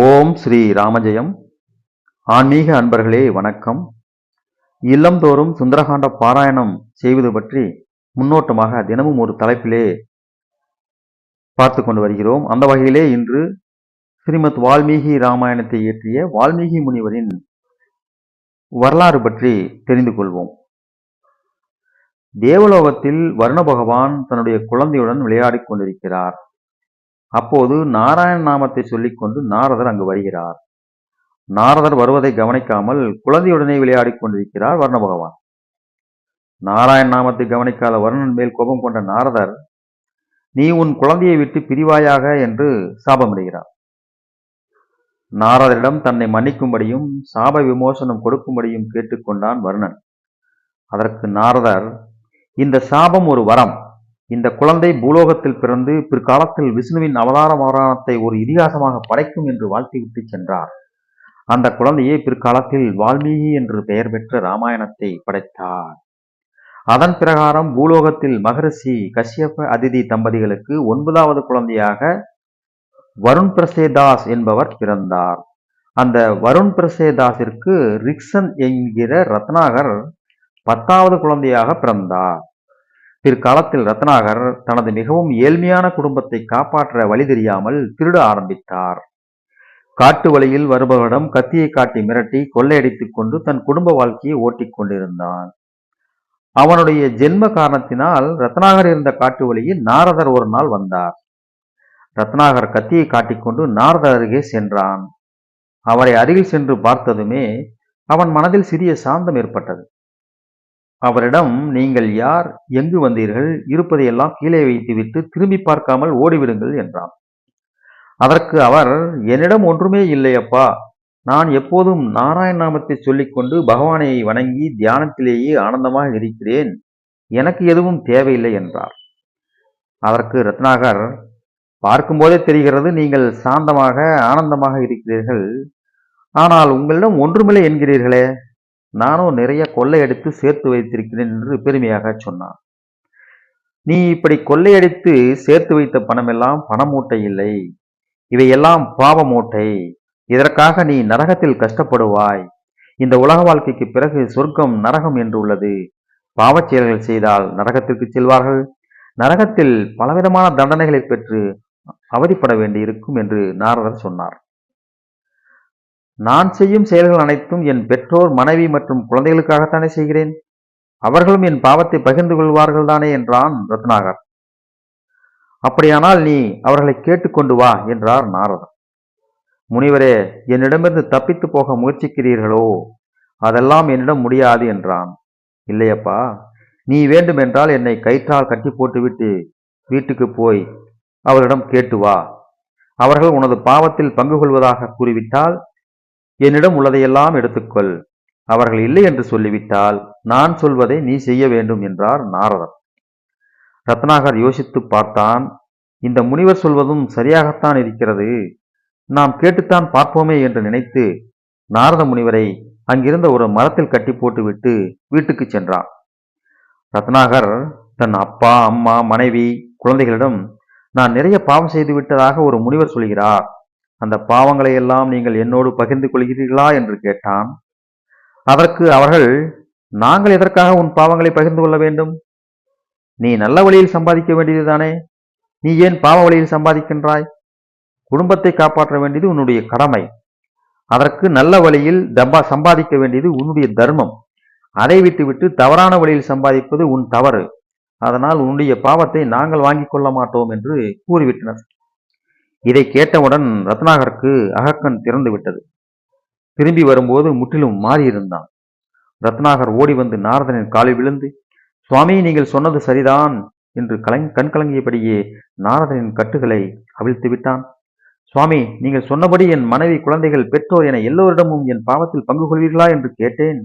ஓம் ஸ்ரீ ராமஜெயம். ஆன்மீக அன்பர்களே வணக்கம். இல்லந்தோறும் சுந்தரகாண்ட பாராயணம் செய்வது பற்றி முன்னோட்டமாக தினமும் ஒரு தலைப்பிலே பார்த்து கொண்டு வருகிறோம். அந்த வகையிலே இன்று ஸ்ரீமத் வால்மீகி ராமாயணத்தை இயற்றிய வால்மீகி முனிவரின் வரலாறு பற்றி தெரிந்து கொள்வோம். தேவலோகத்தில் வருண பகவான் தன்னுடைய குழந்தையுடன் விளையாடிக் கொண்டிருக்கிறார். அப்போது நாராயண நாமத்தை சொல்லிக்கொண்டு நாரதர் அங்கு வருகிறார். நாரதர் வருவதை கவனிக்காமல் குழந்தையுடனே விளையாடிக் கொண்டிருக்கிறார் வர்ண பகவான். நாராயண நாமத்தை கவனிக்காத வருணன் மேல் கோபம் கொண்ட நாரதர் நீ உன் குழந்தையை விட்டு பிரிவாயாக என்று சாபமிடுகிறார். நாரதரிடம் தன்னை மன்னிக்கும்படியும் சாப விமோசனம் கொடுக்கும்படியும் கேட்டுக்கொண்டான் வருணன். அதற்கு நாரதர் இந்த சாபம் ஒரு வரம். இந்த குழந்தை பூலோகத்தில் பிறந்து பிற்காலத்தில் விஷ்ணுவின் அவதார மரணத்தை ஒரு இதிகாசமாக படைக்கும் என்று வாழ்த்திவிட்டு சென்றார். அந்த குழந்தையே பிற்காலத்தில் வால்மீகி என்று பெயர் பெற்ற ராமாயணத்தை படைத்தார். அதன் பிரகாரம் பூலோகத்தில் மகரிஷி கஷ்யப அதிதி தம்பதிகளுக்கு ஒன்பதாவது குழந்தையாக வருண் பிரசேதாஸ் என்பவர் பிறந்தார். அந்த வருண் பிரசேதாஸிற்கு ரிக்சன் என்கிற ரத்னாகர் பத்தாவது குழந்தையாக பிறந்தார். பிற்காலத்தில் ரத்னாகர் தனது மிகவும் ஏழ்மையான குடும்பத்தை காப்பாற்ற வழி தெரியாமல் திருட ஆரம்பித்தார். காட்டு வழியில் வருபவரிடம் கத்தியை காட்டி மிரட்டி கொள்ளையடித்துக் கொண்டு தன் குடும்ப வாழ்க்கையை ஓட்டிக் கொண்டிருந்தான். அவனுடைய ஜென்ம காரணத்தினால் ரத்னாகர் இருந்த காட்டு வழியில் நாரதர் ஒரு நாள் வந்தார். ரத்னாகர் கத்தியை காட்டிக்கொண்டு நாரதர் அருகே சென்றான். அவரை அருகில் சென்று பார்த்ததுமே அவன் மனதில் சிறிய சாந்தம் ஏற்பட்டது. அவரிடம் நீங்கள் யார் எங்கு வந்தீர்கள் இருப்பதையெல்லாம் கீழே வைத்துவிட்டு திரும்பி பார்க்காமல் ஓடிவிடுங்கள் என்றான். அதற்கு அவர் என்னிடம் ஒன்றுமே இல்லையப்பா. நான் எப்போதும் நாராயண நாமத்தை சொல்லிக்கொண்டு பகவானை வணங்கி தியானத்திலேயே ஆனந்தமாக இருக்கிறேன். எனக்கு எதுவும் தேவையில்லை என்றார். அதற்கு ரத்னாகர் பார்க்கும்போதே தெரிகிறது நீங்கள் சாந்தமாக ஆனந்தமாக இருக்கிறீர்கள். ஆனால் உங்களிடம் ஒன்றுமில்லை என்கிறீர்களே. நானும் நிறைய கொள்ளையடித்து சேர்த்து வைத்திருக்கிறேன் என்று பெருமையாக சொன்னான். நீ இப்படி கொள்ளையடித்து சேர்த்து வைத்த பணமெல்லாம் பணமூட்டை இல்லை. இவையெல்லாம் பாவ மூட்டை இதற்காக நீ நரகத்தில் கஷ்டப்படுவாய். இந்த உலக வாழ்க்கைக்கு பிறகு சொர்க்கம் நரகம் என்று உள்ளது. பாவச் செயல்கள் செய்தால் நரகத்திற்கு செல்வார்கள். நரகத்தில் பலவிதமான தண்டனைகளை பெற்று அவதிப்பட வேண்டியிருக்கும் என்று நாரதர் சொன்னார். நான் செய்யும் செயல்கள் அனைத்தும் என் பெற்றோர் மனைவி மற்றும் குழந்தைகளுக்காகத்தானே செய்கிறேன்? அவர்களும் என் பாவத்தை பகிர்ந்து கொள்வார்கள் தானே என்றான் ரத்னாகர். அப்படியானால் நீ அவர்களை கேட்டுக்கொண்டு வா என்றார் நாரதர் முனிவரே என்னிடமிருந்து தப்பித்து போக முயற்சிக்கிறீர்களோ? அதெல்லாம் என்னிடம் முடியாது என்றான். இல்லையப்பா நீ வேண்டுமென்றால் என்னை கயிற்றால் கட்டி போட்டுவிட்டு வீட்டுக்கு போய் அவர்களிடம் கேட்டு வா. அவர்கள் உனது பாவத்தில் பங்கு கொள்வதாக கூறிவிட்டால் என்னிடம் உள்ளதையெல்லாம் எடுத்துக்கொள். அவர்கள் இல்லை என்று சொல்லிவிட்டால் நான் சொல்வதை நீ செய்ய வேண்டும் என்றார் நாரதர். ரத்னாகர் யோசித்து பார்த்தான். இந்த முனிவர் சொல்வதும் சரியாகத்தான் இருக்கிறது. நாம் கேட்டுத்தான் பார்ப்போமே என்று நினைத்து நாரத முனிவரை அங்கிருந்த ஒரு மரத்தில் கட்டி போட்டுவிட்டு வீட்டுக்கு சென்றான். ரத்னாகர் தன் அப்பா அம்மா மனைவி குழந்தைகளிடம் நான் நிறைய பாவம் செய்து விட்டதாக ஒரு முனிவர் சொல்கிறார். அந்த பாவங்களை எல்லாம் நீங்கள் என்னோடு பகிர்ந்து கொள்கிறீர்களா என்று கேட்டான். அதற்கு அவர்கள் நாங்கள் எதற்காக உன் பாவங்களை பகிர்ந்து கொள்ள வேண்டும்? நீ நல்ல வழியில் சம்பாதிக்க வேண்டியதுதானே? நீ ஏன் பாவ வழியில் சம்பாதிக்கின்றாய்? குடும்பத்தை காப்பாற்ற வேண்டியது உன்னுடைய கடமை. அதற்கு நல்ல வழியில் தம்பா சம்பாதிக்க வேண்டியது உன்னுடைய தர்மம். அதை விட்டுவிட்டு தவறான வழியில் சம்பாதிப்பது உன் தவறு. அதனால் உன்னுடைய பாவத்தை நாங்கள் வாங்கிக் கொள்ள மாட்டோம் என்று கூறிவிட்டனர். இதை கேட்டவுடன் ரத்னாகருக்கு அகக்கண் திறந்து விட்டது. திரும்பி வரும்போது முற்றிலும் மாறியிருந்தான் ரத்னாகர் ஓடி வந்து நாரதனின் காலில் விழுந்து சுவாமி நீங்கள் சொன்னது சரிதான் என்று கலங் கண் கலங்கியபடியே நாரதனின் கட்டுகளை அவிழ்த்து விட்டான். சுவாமி நீங்கள் சொன்னபடி என் மனைவி குழந்தைகள் பெற்றோர் என எல்லோரிடமும் என் பாவத்தில் பங்கு கொள்வீர்களா என்று கேட்டேன்.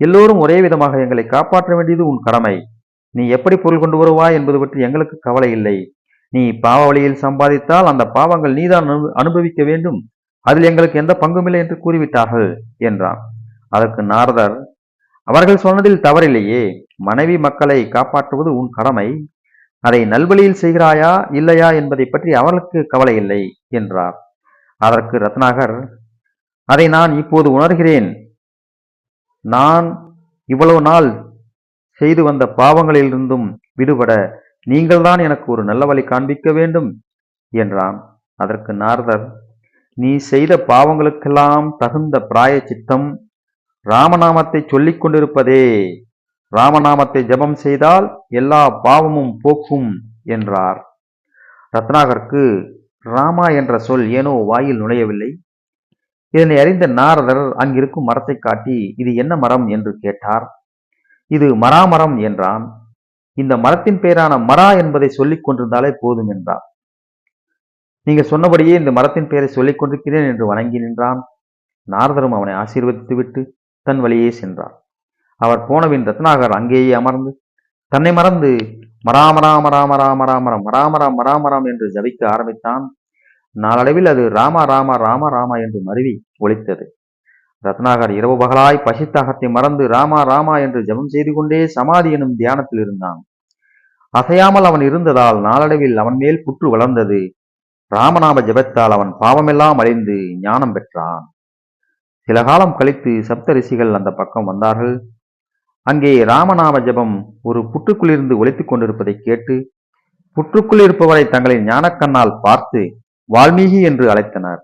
எல்லோரும் ஒரே விதமாக எங்களை காப்பாற்ற வேண்டியது உன் கடமை. நீ எப்படி பொருள் கொண்டு வருவாய் என்பது பற்றி எங்களுக்கு கவலை இல்லை. நீ பாவ வழியில் சம்பாதித்தால் அந்த பாவங்கள் நீதான் அனு- அனுபவிக்க வேண்டும். அதில் எங்களுக்கு எந்த பங்குமில்லை என்று கூறிவிட்டார்கள் என்றான். அதற்கு நாரதர் அவர்கள் சொன்னதில் தவறில்லையே மனைவி மக்களை காப்பாற்றுவது உன் கடமை. அதை நல்வழியில் செய்கிறாயா இல்லையா என்பதை பற்றி அவர்களுக்கு கவலை இல்லை என்றார். அதற்கு ரத்னாகர் அதை நான் இப்போது உணர்கிறேன். நான் இவ்வளவு நாள் செய்து வந்த பாவங்களிலிருந்தும் விடுபட நீங்கள்தான் எனக்கு ஒரு நல்ல வழி காண்பிக்க வேண்டும் என்றான். அதற்கு நாரதர் நீ செய்த பாவங்களுக்கெல்லாம் தகுந்த பிராய சித்தம் ராமநாமத்தை சொல்லிக் கொண்டிருப்பதே. ராமநாமத்தை ஜெபம் செய்தால் எல்லா பாவமும் போக்கும் என்றார். ரத்னாகருக்கு ராமா என்ற சொல் ஏனோ வாயில் நுழையவில்லை. இதனை அறிந்த நாரதர் அங்கிருக்கும் மரத்தை காட்டி இது என்ன மரம்? என்று கேட்டார். இது மராமரம் என்றான். இந்த மரத்தின் பெயரான மரா என்பதை சொல்லிக் கொண்டிருந்தாலே போதும் என்றார். நீங்க சொன்னபடியே இந்த மரத்தின் பெயரை சொல்லிக் கொண்டிருக்கிறேன் என்று வணங்கி நின்றான். நாரதரும் அவனை ஆசீர்வதித்து விட்டு தன் வழியே சென்றார். அவர் போனவின் ரத்னாகர் அங்கேயே அமர்ந்து தன்னை மறந்து மராமராம ராம ராம ராம மராமராம் மராமராம் என்று ஜபிக்க ஆரம்பித்தான். நாளடைவில் அது ராமா ராமா ராமா ராமா என்று மருவி ஒழித்தது ரத்னாகர் இரவு பகலாய் பசித்தாகத்தை மறந்து ராமா ராமா என்று ஜெபம் செய்து கொண்டே சமாதி எனும் தியானத்தில் இருந்தான். அசையாமல் அவன் இருந்ததால் நாளடைவில் அவன் மேல் புற்று வளர்ந்தது. ராமநாம ஜெபத்தால் அவன் பாவமெல்லாம் அழிந்து ஞானம் பெற்றான். சில காலம் கழித்து சப்த ரிஷிகள் அந்த பக்கம் வந்தார்கள். அங்கே ராமநாம ஜெபம் ஒரு புற்றுக்குள்ளிருந்து ஒழித்துக் கொண்டிருப்பதை கேட்டு புற்றுக்குள் இருப்பவரை தங்களின் ஞானக்கண்ணால் பார்த்து வால்மீகி என்று அழைத்தனர்.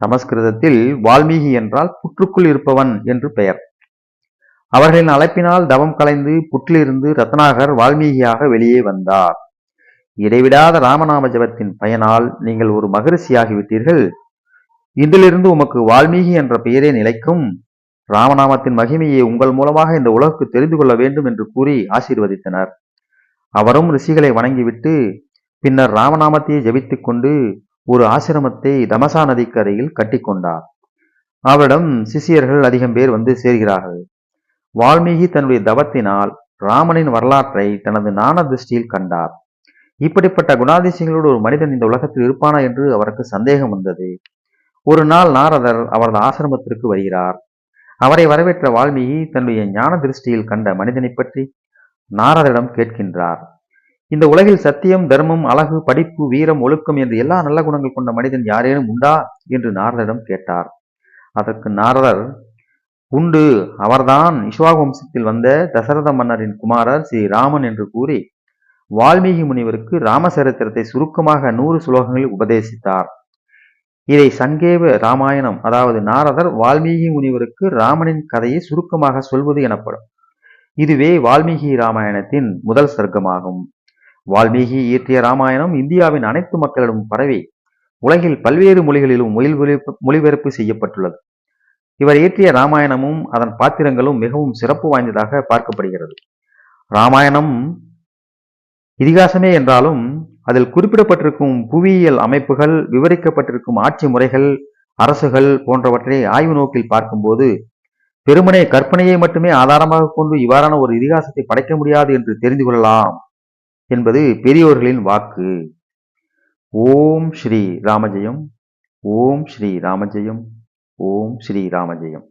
சமஸ்கிருதத்தில் வால்மீகி என்றால் புற்றுக்குள் இருப்பவன் என்று பெயர். அவர்களின் அழைப்பினால் தவம் கலைந்து புற்றிலிருந்து ரத்னாகர் வால்மீகியாக வெளியே வந்தார். இடைவிடாத ராமநாம ஜபத்தின் பயனால் நீங்கள் ஒரு மகரிஷியாகிவிட்டீர்கள். இன்றிலிருந்து உமக்கு வால்மீகி என்ற பெயரே நிலைக்கும். ராமநாமத்தின் மகிமையை உங்கள் மூலமாக இந்த உலகுக்கு தெரிந்து கொள்ள வேண்டும் என்று கூறி ஆசீர்வதித்தனர். அவரும் ரிஷிகளை வணங்கிவிட்டு பின்னர் ராமநாமத்தையே ஜபித்துக் கொண்டு ஒரு ஆசிரமத்தை தமசா நதிக்கு அருகில் கட்டிக்கொண்டார். அவரிடம் சிஷியர்கள் அதிகம் பேர் வந்து சேர்கிறார்கள். வால்மீகி தன்னுடைய தவத்தினால் ராமனின் வரலாற்றை தனது ஞான திருஷ்டியில் கண்டார். இப்படிப்பட்ட குணாதிசயங்களோடு ஒரு மனிதன் இந்த உலகத்தில் இருப்பானா என்று அவருக்கு சந்தேகம் வந்தது. ஒரு நாள் நாரதர் அவரது ஆசிரமத்திற்கு வருகிறார். அவரை வரவேற்ற வால்மீகி தன்னுடைய ஞான திருஷ்டியில் கண்ட மனிதனை பற்றி நாரதரிடம் கேட்கின்றார். இந்த உலகில் சத்தியம் தர்மம் அழகு படிப்பு வீரம் ஒழுக்கம் என்று எல்லா நல்ல குணங்கள் கொண்ட மனிதன் யாரேனும் உண்டா? என்று நாரதரிடம் கேட்டார். அதற்கு நாரதர் உண்டு. அவர்தான் இஸ்வாக வம்சத்தில் வந்த தசரத மன்னரின் குமாரர் ஸ்ரீ ராமன் என்று கூறி வால்மீகி முனிவருக்கு ராமசரித்திரத்தை சுருக்கமாக நூறு சுலோகங்களில் உபதேசித்தார். இதை சங்கேவ ராமாயணம் அதாவது நாரதர் வால்மீகி முனிவருக்கு ராமனின் கதையை சுருக்கமாக சொல்வது எனப்படும். இதுவே வால்மீகி ராமாயணத்தின் முதல் சர்க்கமாகும். வால்மீகி இயற்றிய ராமாயணம் இந்தியாவின் அனைத்து மக்களிடம் பரவி உலகில் பல்வேறு மொழிகளிலும் மொழிபெயர்ப்பு செய்யப்பட்டுள்ளது. இவர் இயற்றிய ராமாயணமும் அதன் பாத்திரங்களும் மிகவும் சிறப்பு வாய்ந்ததாக பார்க்கப்படுகிறது. ராமாயணம் இதிகாசமே என்றாலும் அதில் குறிப்பிடப்பட்டிருக்கும் புவியியல் அமைப்புகள் விவரிக்கப்பட்டிருக்கும் ஆட்சி முறைகள் அரசுகள் போன்றவற்றை ஆய்வு நோக்கில் பார்க்கும்போது பெருமனே கற்பனையை மட்டுமே ஆதாரமாக கொண்டு இவ்வாறான ஒரு இதிகாசத்தை படைக்க முடியாது என்று தெரிந்து கொள்ளலாம். என்பது பெரியோர்களின் வாக்கு. ஓம் ஸ்ரீ ராமஜெயம். ஓம் ஸ்ரீ ராமஜெயம். ஓம் ஸ்ரீ ராமஜெயம்.